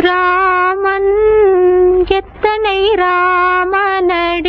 ராமன் எத்தனை ராமனடி?